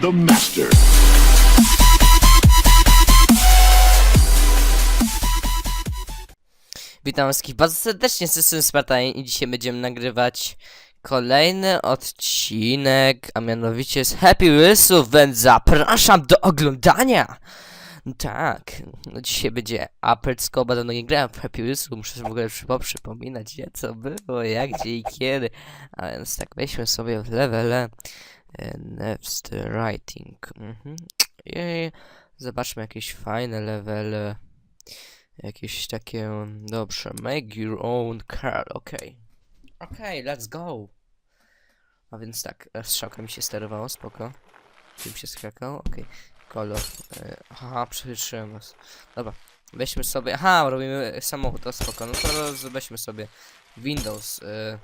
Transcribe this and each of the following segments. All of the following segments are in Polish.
The master. Witam wszystkich bardzo serdecznie, z jestem Spartan i dzisiaj będziemy nagrywać kolejny odcinek, a mianowicie z Happy Wheelsów, więc zapraszam do oglądania! Tak, no dzisiaj będzie Upper Scope, dawno nie grałem w Wheelsów, muszę w ogóle przypo- przypominać, gdzie co było, jak, gdzie i kiedy. A więc tak, weźmy sobie w levele Next Writing. Mhm. I zobaczmy jakieś fajne levele. Jakieś takie, dobrze, make your own car, okej. Okej, let's go. A więc tak, e, strzałka mi się sterowało, spoko. Tym się skakał, okej. Kolor, e, aha, przewyższyłem was. Dobra, weźmy sobie, aha, robimy samochód, to spoko, no to weźmy sobie Windows, e,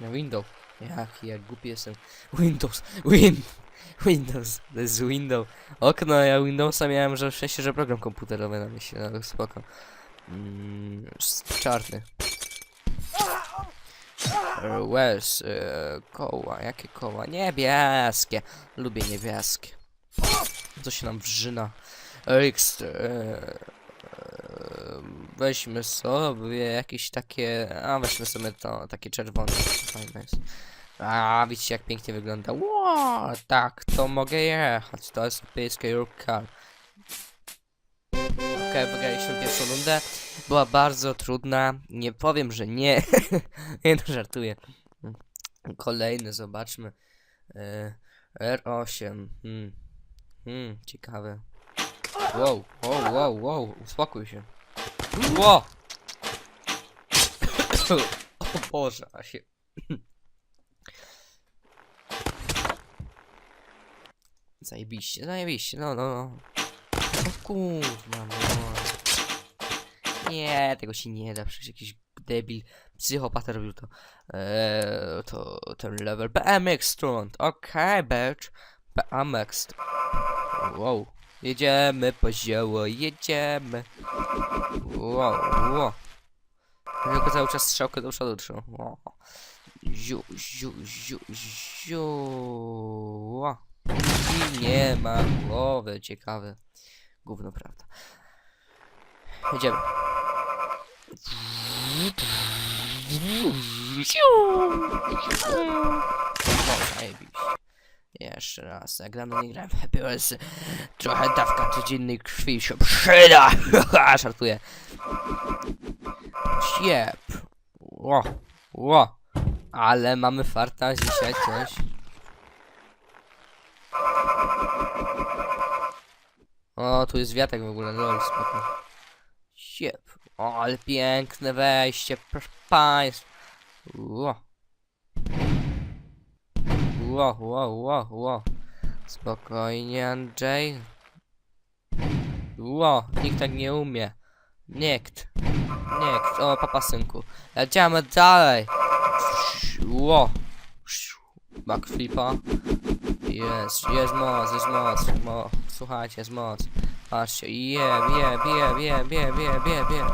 no Windows, jak, jak głupi jestem. Windows, Win, Windows, to jest Windows. Okno, ja Windowsa miałem, że w że program komputerowy na myśli, no spoko. Mm, czarny. E, Łez, e, koła, jakie koła? Niebieskie. Lubię niebieskie. Co się nam wrzyna? X, e, e, weźmy sobie jakieś takie, a weźmy sobie to, takie czerwone, fajne jest. A, widzicie jak pięknie wygląda. Ło, tak, to mogę jechać. To jest epickie your car. Okej, wygraliśmy pierwszą rundę. Była bardzo trudna. Nie powiem, że nie. nie no, żartuję. Kolejny, zobaczmy. E, R8. Hmm. Hmm, ciekawe. Wow, wow, wow, wow. Uspokój się. Wow! o Boże, a się... Zajebiście, zajebiście, no, no, no. No kurwa, no. Nie, tego się nie da, przecież jakiś debil, psychopata robił to. Eee, to ten level BMX Stunt, okej, okay, bitch. BMX. Wow, jedziemy po zioło, jedziemy. Wow, wow. Tylko cały czas strzałkę do przodu trzymam. Wow. Ziu, ziu, ziu, ziu. Wow. I nie ma głowy, ciekawe. Gówno, prawda. Jedziemy. No, zajebiście. Jeszcze raz, zagramy, nie grałem w. Trochę dawka codziennej krwi się przyda. Żartuję. Siep. Ło, ło. Ale mamy farta dzisiaj coś. O, tu jest wiatek w ogóle, lol, spoko. Siep. O, ale piękne wejście, proszę państwa. Ło. Ło, ło, ło, ło. Spokojnie, Andrzej. Ło, nikt tak nie umie. Nikt. Nikt. O, papa synku. Jedziemy dalej. Ło. Backflipa. Jest, jest moc, jest moc, mo, słuchajcie, jest moc. Patrzcie, je, bie, bie, bie, bie, bie, bie, bie.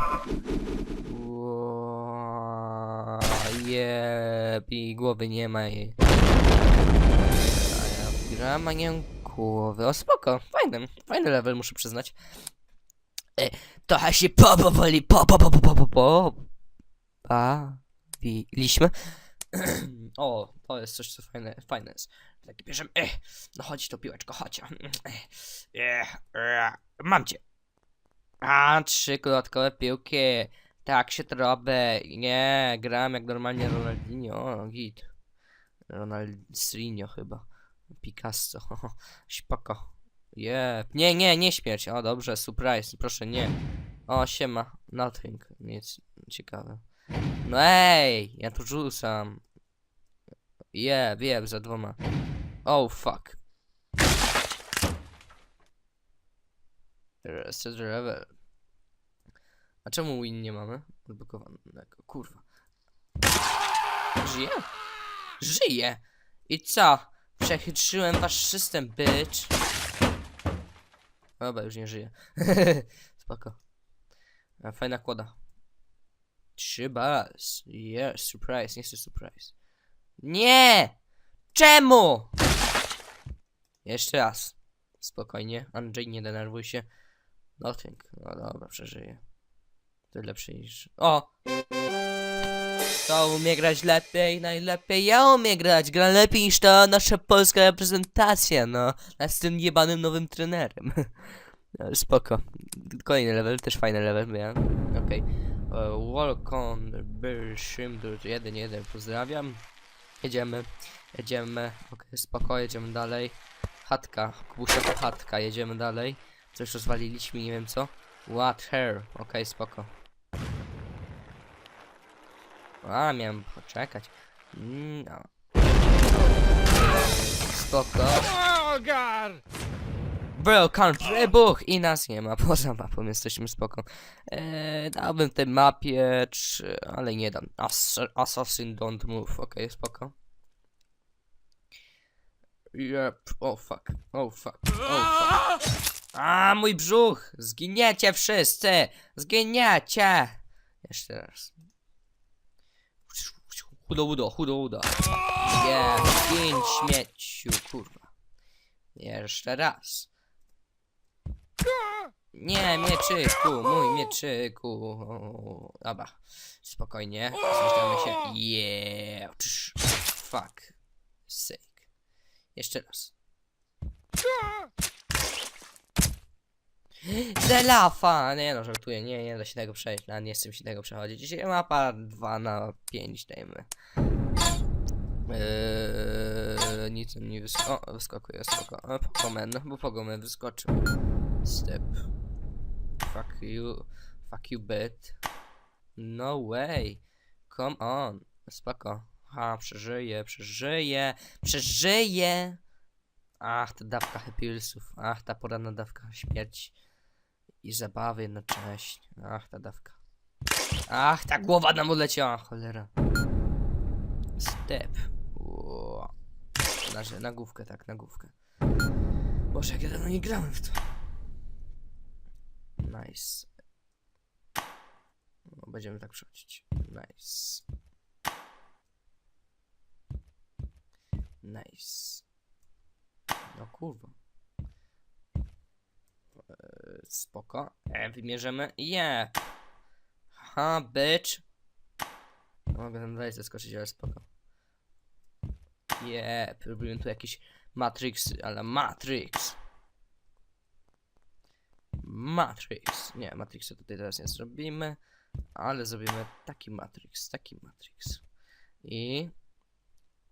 I głowy nie ma jej. A ja gram, a nie mam głowy. O, spoko, fajny, fajny level, muszę przyznać. E, trochę się po, powoli, po, po, po, po, po, po, po. Bawiliśmy. o, to jest coś, co fajne, fajne jest. Taki bierzemy, eh, no chodź to piłeczko, chodź. Eh, eh, eh, mam cię. A, trzy dodatkowe piłki. Tak się to robi. Nie, gram jak normalnie Ronaldinho. O, git. Ronaldinho chyba. Picasso. Spoko. Je. Nie, nie, nie śmierć. O, dobrze, surprise. Proszę, nie. O, siema. Nothing. Nic ciekawe. No ej, ja tu rzucam. Je, wiem, za dwoma. Oh, fuck. Reset level. A czemu win nie mamy? Odblokowanego, kurwa. Żyje? Żyje! I co? Przechytrzyłem wasz system, bitch. Dobra, już nie żyje. Spoko. A, fajna kłoda. Trzy bas. Yes, surprise, nie chcę surprise. Nie! Czemu? Jeszcze raz. Spokojnie, Andrzej, nie denerwuj się. Nothing. No dobra, przeżyję. Tyle lepsze niż... O! To umie grać lepiej, najlepiej ja umiem grać. Gra lepiej niż ta nasza polska reprezentacja, no. Z tym jebanym nowym trenerem. No, Spoko. Kolejny level, też fajny level miałem. Okej. Okay. Welcome, Bershim, 1-1, pozdrawiam. Jedziemy, jedziemy. Okej, spoko, jedziemy dalej. Chatka, kubusiowa chatka, jedziemy dalej. Coś rozwaliliśmy, nie wiem co. What hair, okej, spoko. A, miałem poczekać. Mm, No. Spoko. Bro, count wybuch i nas nie ma. Poza mapą jesteśmy spoko. Eee, dałbym tej mapie, czy... ale nie dam. Ass Assassin don't move, okej, spoko. Yep, oh fuck, oh fuck, oh fuck. A, mój brzuch! Zginiecie wszyscy! Zginiecie! Jeszcze raz. Chudo udo, chudo udo. Nie, zgiń śmieciu, kurwa. Jeszcze raz. Nie, mieczyku, mój mieczyku. Dobra, spokojnie. Zjeżdżamy się. Yeah. Fuck. Sake. Jeszcze raz. Zelafa! Nie no, żartuję, nie, nie da się tego przejść, no, nie chcę się tego przechodzić. Dzisiaj mapa 2 na 5 dajmy. Eee, nic mi wyskakuje. O, wyskakuje, spoko. E, Pogomen, bo Pogomen wyskoczył. Step. Fuck you. Fuck you, bit. No way. Come on. Spoko. Ha, przeżyję, przeżyję, przeżyję. Ach, ta dawka happylsów. Ach, ta poranna dawka śmierci. I zabawy jednocześnie. Ach, ta dawka. Ach, ta głowa nam odleciała, cholera. Step. Ło. Na, na główkę, tak, na główkę. Boże, jak ja dawno nie grałem w to. Nice. No, będziemy tak przechodzić. Nice. Nice. No kurwa. Spoko. E, wymierzymy. Yeah. Ha, bitch. No, mogę tam dalej zaskoczyć, ale spoko. Yeah, próbuję tu jakieś Matrix, ale Matrix. Matrix. Nie, Matrixa tutaj teraz nie zrobimy, ale zrobimy taki Matrix, taki Matrix. I...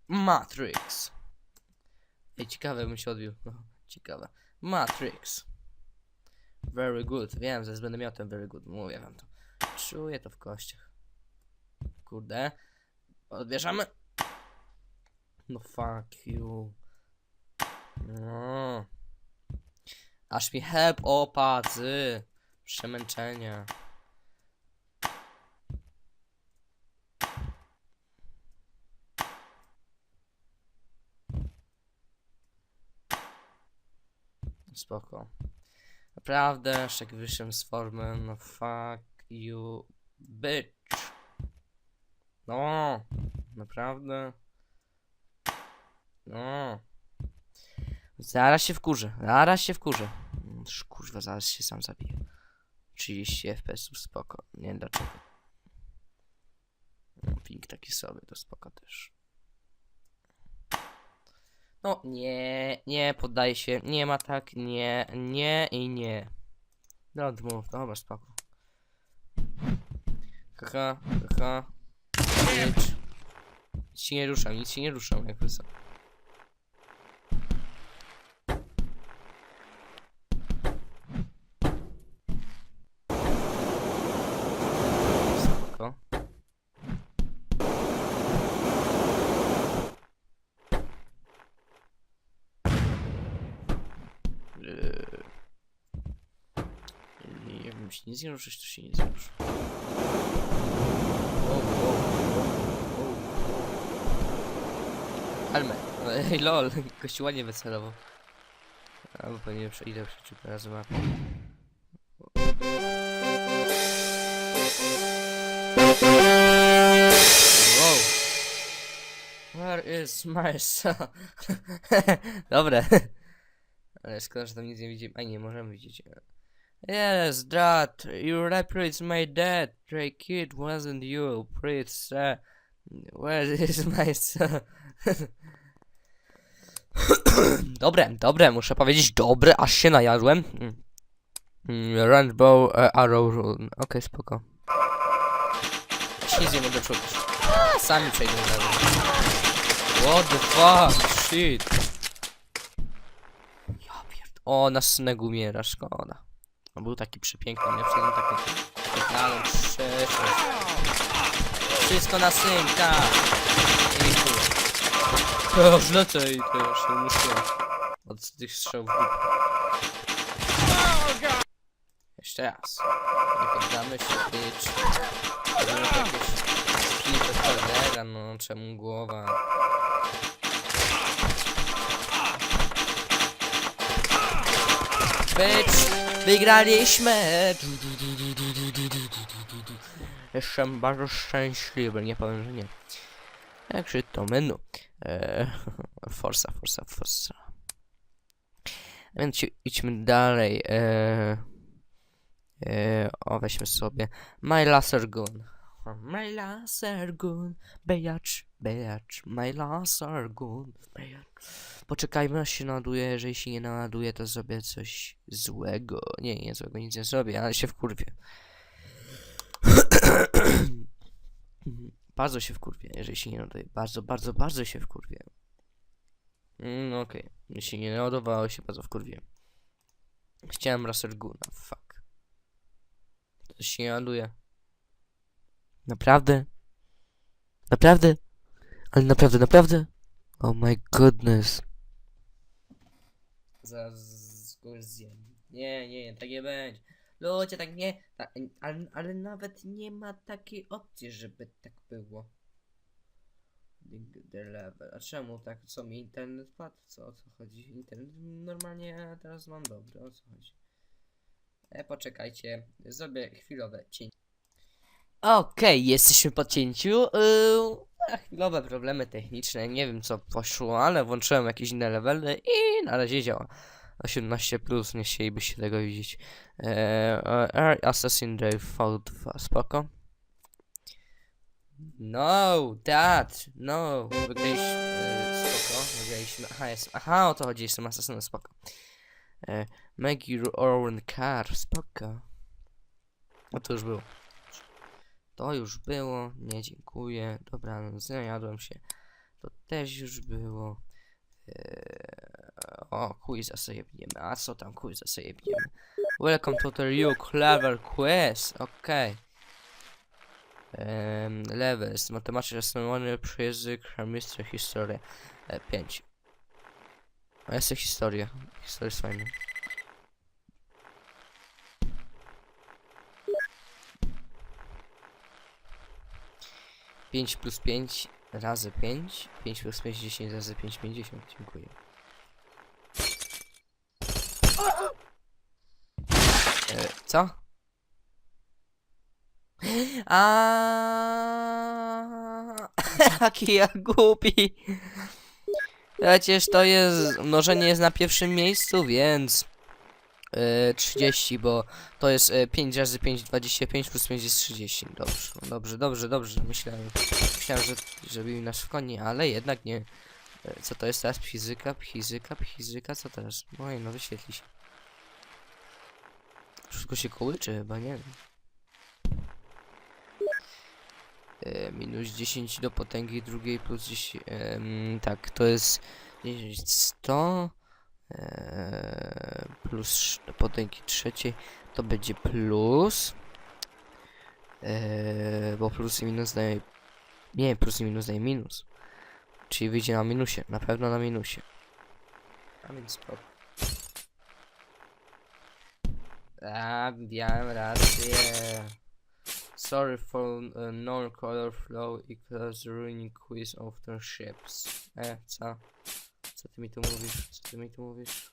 Matrix. Ej, ciekawe bym się odbił. No, ciekawe. Matrix. Very good. Wiem, że będę miał ten very good. Mówię wam to. Czuję to w kościach. Kurde. Odbierzemy. No fuck you. No. Aż mi help opadzy. Przemęczenia. Spoko. Naprawdę, jak wyszłem z formy, no fuck you, bitch. No, naprawdę. No. Zaraz się wkurzę, zaraz się wkurzę. Kurwa, zaraz się sam zabiję. 30 FPS-ów, spoko. Nie wiem dlaczego. No, Ping taki sobie, to spoko też. No, nie, nie, poddaję się. Nie ma tak, nie, nie i nie. Don't move, dobra, spoko. Haha, haha. Nic się nie ruszam, nic się nie ruszam, jak wysoko. Spoko. Eee, Nie jeśli nic nie ruszysz, to się nie. Wow, wow, wow, wow. Helmet. Ej, lol, gościu ładnie wycelował. Albo pewnie prze- idę przeciw razy mapę. Wow. Where is my son? Dobre. Ale szkoda, że tam nic nie widzimy. A nie, możemy widzieć. Yes, that. You replace my dad. Drake kid wasn't you. Prince. Uh, where is my son? dobre, dobre, muszę powiedzieć dobre, aż się najadłem. Mm. Mm, Rainbow uh, Arrow. Okej, spoko. Już nic nie mogę czuć. Sami przejdą mną. What the fuck? Shit. Ja pierd... O, nasz synek umiera, szkoda. On był taki przepiękny, nie wszedłem taki piękną przyszłość. Wszystko na synka. I tu. O, zlecę i to już się muszę. Od tych strzałów. Jeszcze raz. Nie poddamy się, bitch. Jakieś cholera, no czemu głowa? Bitch, wygraliśmy! Jestem bardzo szczęśliwy, nie powiem, że nie. Także to menu. Eee, forsa, forsa, forsa. A Więc idźmy dalej. Eee, eee, o, weźmy sobie My Laser Gun. My Laser Gun, bejacz, bejacz, My Laser Gun, bejacz. Poczekajmy aż się naładuje, jeżeli się nie naładuje to zrobię coś złego. Nie, nie złego, nic nie zrobię, ale się wkurwię. bardzo się wkurwię, jeżeli się nie naładuje. Bardzo, bardzo, bardzo się wkurwię. No okej, jeśli nie naładowało się, bardzo wkurwię. Chciałem Laser Guna, fuck. To się nie ładuje. Naprawdę? Naprawdę? Ale naprawdę, naprawdę? Oh my goodness. Zaraz zjem. Nie, nie, tak nie będzie. Ludzie, tak nie. Ale, ale nawet nie ma takiej opcji, żeby tak było. The level. A czemu tak? Co mi internet padł? Co o co chodzi? Internet normalnie teraz mam dobry. O co chodzi? E, poczekajcie. Zrobię chwilowe cięcie. Okej, jesteśmy po cięciu. Yy, chwilowe problemy techniczne. Nie wiem co poszło, ale włączyłem jakieś inne levely i na razie działa. 18 plus, nie chcielibyście tego widzieć. Eee, Assassin Drive V2, spoko. No, that, no. Wygraliśmy, yy, spoko, wygraliśmy. Aha, jest, aha, o to chodzi, jestem asasynem, spoko. Eee, make your own car, spoko. O, to już było. To już było, nie dziękuję. Dobra, no, zjadłem się. To też już było. Eee, o, quiza sobie jebniemy. A co tam quiza sobie jebniemy? Welcome to the you clever quiz. Okej. Em, levels. Matematyka, astronomia, przyjęzyk, chemistry, historia. E, 5. A jest historia. Historia jest fajna. Pięć plus pięć razy pięć. Pięć plus pięć, dziesięć razy pięć, pięćdziesiąt. Dziękuję. E, co? A, Jaki ja głupi. Przecież to jest, mnożenie jest na pierwszym miejscu, więc 30, bo to jest e, 5 razy 5, 25 plus 5 jest 30. Dobrze, dobrze, dobrze, dobrze. Myślałem, myślałem, że żeby mi nas koni, ale jednak nie. E, Co to jest teraz? Fizyka, fizyka, fizyka, co teraz? Oj, no wyświetli się. Wszystko się kołyczy chyba, nie. E, minus 10 do potęgi drugiej plus 10. em, tak, to jest 10, 100 e, plus potęgi trzeciej to będzie plus. E, bo plus i minus daje. Nie, plus i minus daje minus. Czyli wyjdzie na minusie, na pewno na minusie. A więc spoko. A, miałem rację. Sorry for uh, non-color flow equals ruining quiz of the ships. E, co? Co ty mi tu mówisz? Co ty mi tu mówisz?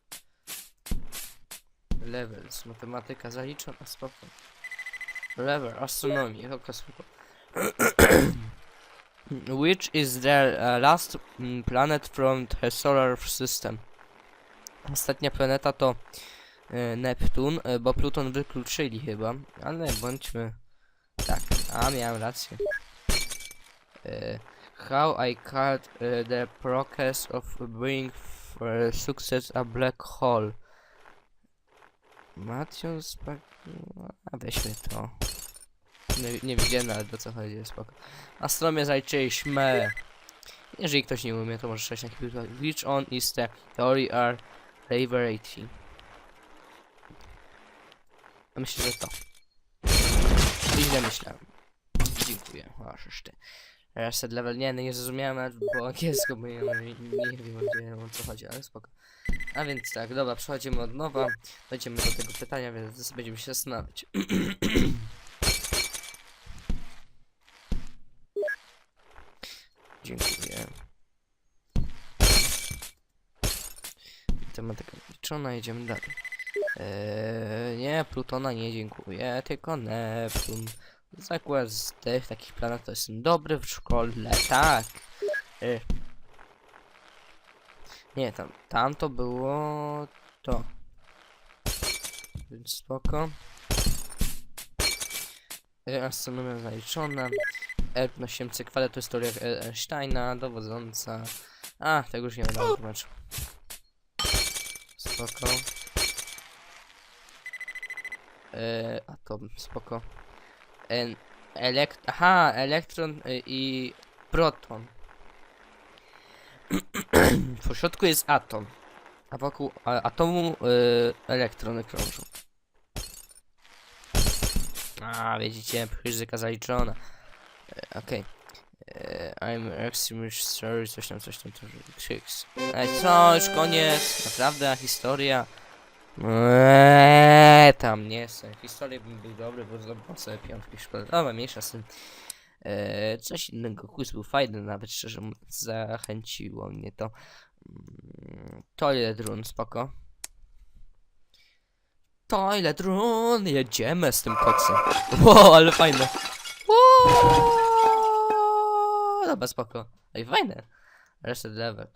Levels, matematyka zaliczona, spoko. Level, astronomii, oka spoko. Which is the uh, last mm, planet from the solar system? Ostatnia planeta to e, Neptun, e, bo Pluton wykluczyli chyba, ale bądźmy tak, a miałem rację. E, how I cut e, the process of bring f- e, success a black hole. Matthews, a weźmy to. Nie, nie wiedziałem nawet o co chodzi, spoko. Astronomię zaliczyliśmy. Jeżeli ktoś nie umie, to może przejść na chwilę. Which on is the theory are Liberty. Myślę, że to. Źle myślałem. Dziękuję. O, ty. Reset level. Nie, no nie zrozumiałem nawet po angielsku, bo nie, nie wiem o co chodzi, ale spoko. A więc tak, dobra, przechodzimy od nowa. Dojdziemy do tego pytania, więc będziemy się zastanawiać. Dziękuję. Tematyka liczona, idziemy dalej. Eee, nie, Plutona nie dziękuję, tylko Neptun. Zakład z tych takich planet to jestem dobry w szkole, tak. E. Nie, tam, tam to było to. Więc spoko. E, Astronomia zaliczona. Erp na 7 kwadrat to jest teoria Einsteina, dowodząca. A, tego już nie będę tłumaczył. Spoko. E, atom, spoko. Elekt aha, elektron y, i proton. w pośrodku jest atom. A wokół atomu y, elektrony krążą. A, widzicie, fizyka zaliczona. E, Okej. E, I'm extremely sorry, coś tam, coś tam, coś tam, krzyks. Ej, co, już koniec, naprawdę, historia. Eee, tam nie chcę. Historię bym był dobry, bo zdobył sobie piątki w szkole. Dobra, mniejsza z tym. Eee, coś innego. Quiz był fajny, nawet szczerze mówiąc, zachęciło mnie to. Mm, Toilet run, spoko. Toilet run, jedziemy z tym koksem. Wow, ale fajne. Wow, dobra, spoko. Ej, fajne. Reset level.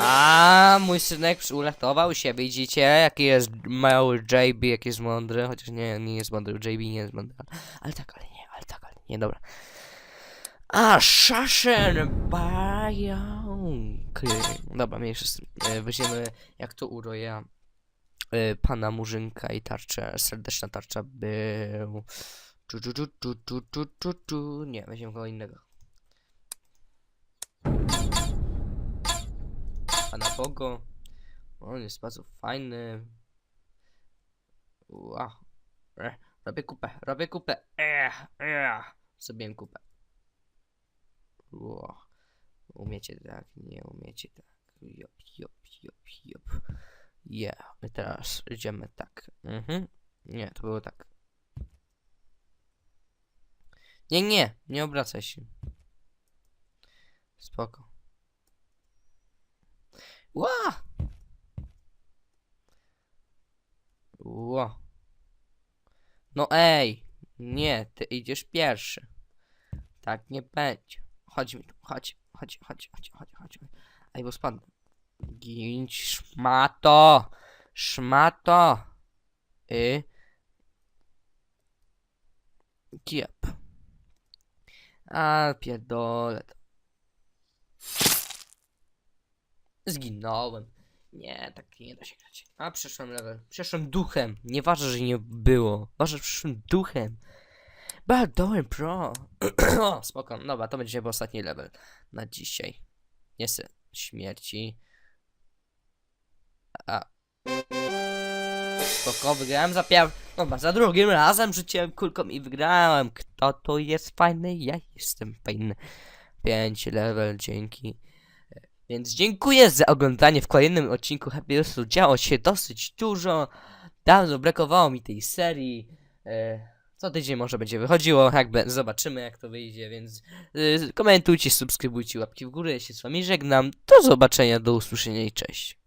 A mój synek uratował się, widzicie? Jaki jest mały JB, jaki jest mądry. Chociaż nie, nie jest mądry, JB nie jest mądry. Ale, tak, ale nie, ale tak, ale nie, dobra. A, Shashen Pająk. Dobra, mniejszy z tym. E, jak to uroja e, pana Murzynka i tarczę, serdeczna tarcza był... Tu, tu, tu, tu, tu, tu, tu, tu. Nie, weźmiemy kogo innego. Pana Bogo. On jest bardzo fajny. Wow. Eh, robię kupę, robię kupę. Eh, eh. Zrobiłem kupę. Wow. Umiecie tak, nie umiecie tak. Jop, jop, jop, jop. Yeah. I teraz idziemy tak. Mhm. Nie, to było tak. Nie, nie, nie obracaj się. Spoko. Ła! Ła. No ej! Nie, ty idziesz pierwszy. Tak nie będzie. Chodź mi tu, chodź, chodź, chodź, chodź, chodź, chodź. Ej, bo spadnę. Ginć, szmato! Szmato! Y. Kiep. A, pierdolę. Zginąłem. Nie, tak nie da się grać. A, przeszłem level. Przeszłem duchem. Nieważne, że nie było. Ważne, że przeszłem duchem. Badołem pro. o, spoko. Dobra, to będzie ostatni level na dzisiaj. Nie chcę śmierci. A. Spoko, wygrałem za pier... Dobra, za drugim razem rzuciłem kulką i wygrałem. Kto to jest fajny? Ja jestem fajny. 5 level, dzięki. Więc dziękuję za oglądanie w kolejnym odcinku Happy Wheels'u. Działo się dosyć dużo. Dawno brakowało mi tej serii. E, co tydzień może będzie wychodziło. Jakby zobaczymy jak to wyjdzie, więc e, komentujcie, subskrybujcie, łapki w górę. Ja się z wami żegnam. Do zobaczenia, do usłyszenia i cześć.